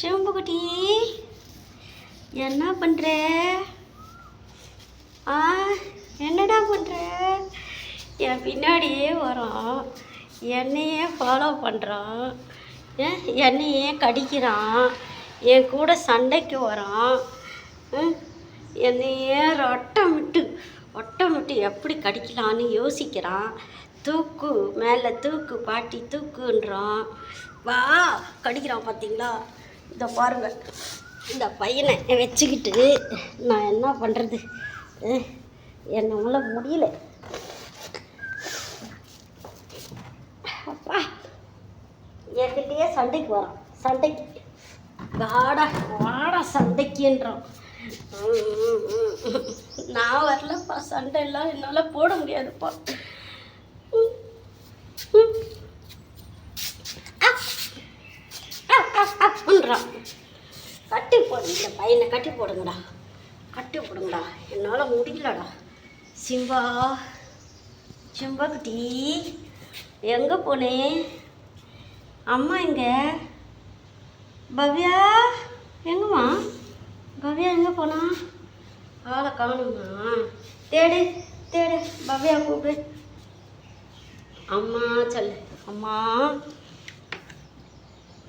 சிவம்புக்குட்டி என்ன பண்ணுற ஆ என்னடா பண்ணுற என் பின்னாடியே வரான். என்னையே ஃபாலோ பண்ணுறான் என்னையே கடிக்கிறான். என் கூட சண்டைக்கு வரான். என்னையே ஒட்டமிட்டு ஒட்டமிட்டு எப்படி கடிக்கலான்னு யோசிக்கிறான். தூக்கு மேலே தூக்கு பாட்டி தூக்குன்றான். வா கடிக்கிறான் பார்த்தீங்களா இதை பாருங்கள் இந்த பையனை வச்சுக்கிட்டு நான் என்ன பண்ணுறது என்னால் முடியல. அப்பா என்கிட்டயே சண்டைக்கு வரான். சண்டைக்கு. வாடா வாடா சண்டைக்குன்றான். நான் வரலப்பா சண்டை எல்லாம் என்னால் போட முடியாதுப்பா ம், ம். ஆ, ஆ, ஆ, ஆன்றான். கட்டி போடுங்க இந்த பையனை கட்டி போடுங்கடா. கட்டி போடுங்கடா. என்னால் முடியலடா. சிம்பா சிம்பா குட்டி எங்கே போனேன் அம்மா இங்கே பவ்யா எங்கம்மா? பவ்யா எங்கே போனா? ஆளை காணுமா? தேடு தேடு. பவ்யா கூப்பிடு. அம்மா சொல்லு. அம்மா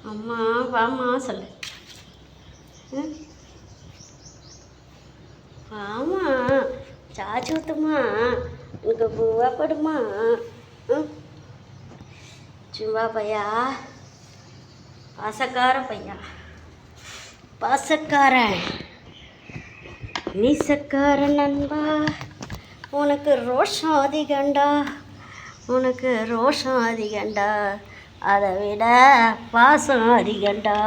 அம்மா வாமா சொல்லு. வாமா வாம்மா சாச்சி ஊத்துமா? உனக்கு பூவா படுமா? சும்மா பையா. பாசக்கார பையா பாசக்காரன். நீசக்கார நண்பா. உனக்கு ரோஷம் அதிகண்டா உனக்கு ரோஷம் அதிகண்டா அதை விட பாசம் அதிகண்டா.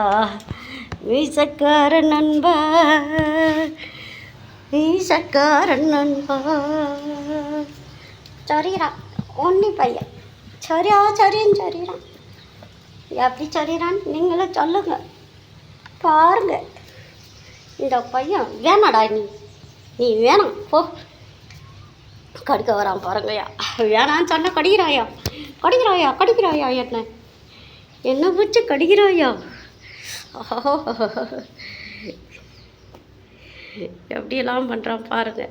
வீசக்கார நண்பா வீசக்கார நண்பா சரிடா ஒன்னி பையன். சரியா சரின்னு சரிறான் எப்படி சரிறான் நீங்களும் சொல்லுங்க. பாருங்க. இந்த பையன் வேணாடா நீ. நீ வேணாம் போ. கடிக்க வரான் பாருங்கய்யா. வேணான்னு சொன்ன கடிக்கிறாயா? கடிக்கிறாயா? கடிக்கிறாயா என்ன? என்ன பூச்சி கடிக்கிறாயா? எப்படியெல்லாம் பண்ணுறான் பாருங்க.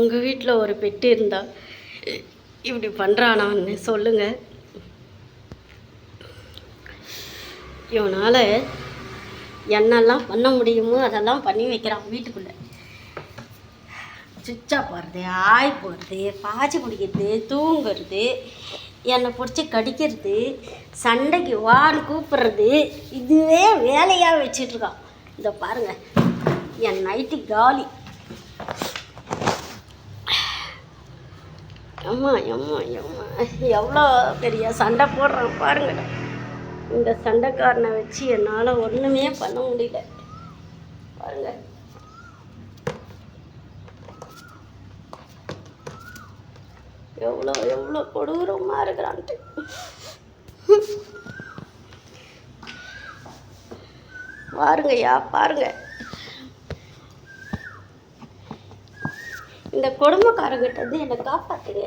உங்கள் வீட்டில் ஒரு பெட்டு இருந்தால் இப்படி பண்ணுறானான்னு சொல்லுங்கள் இவனால் என்னெல்லாம் பண்ண முடியுமோ அதெல்லாம் பண்ணி வைக்கிறான் வீட்டுக்குள்ளே. சுச்சா போகிறது ஆய் போகிறது பாய்ச்சி குடிக்கிறது தூங்குறது என்னை பிடிச்சி கடிக்கிறது சண்டைக்கு வான்னு கூப்பிட்றது இதுவே வேலையாக வச்சிட்ருக்கான் இதை பாருங்கள் என் நைட்டு காலி. அம்மா அம்மா அம்மா. எவ்வளோ பெரிய சண்டை போடுறான் பாருங்க. இந்த சண்டைக்காரனை வச்சு என்னால் ஒன்றுமே பண்ண முடியல. பாருங்கள் எவ்வளோ எவ்வளோ கொடூரமாக இருக்கிறான்ட்டு. பாருங்கய்யா பாருங்க. இந்த குடும்பக்காரங்கிட்ட வந்து என்னை காப்பாற்றுங்க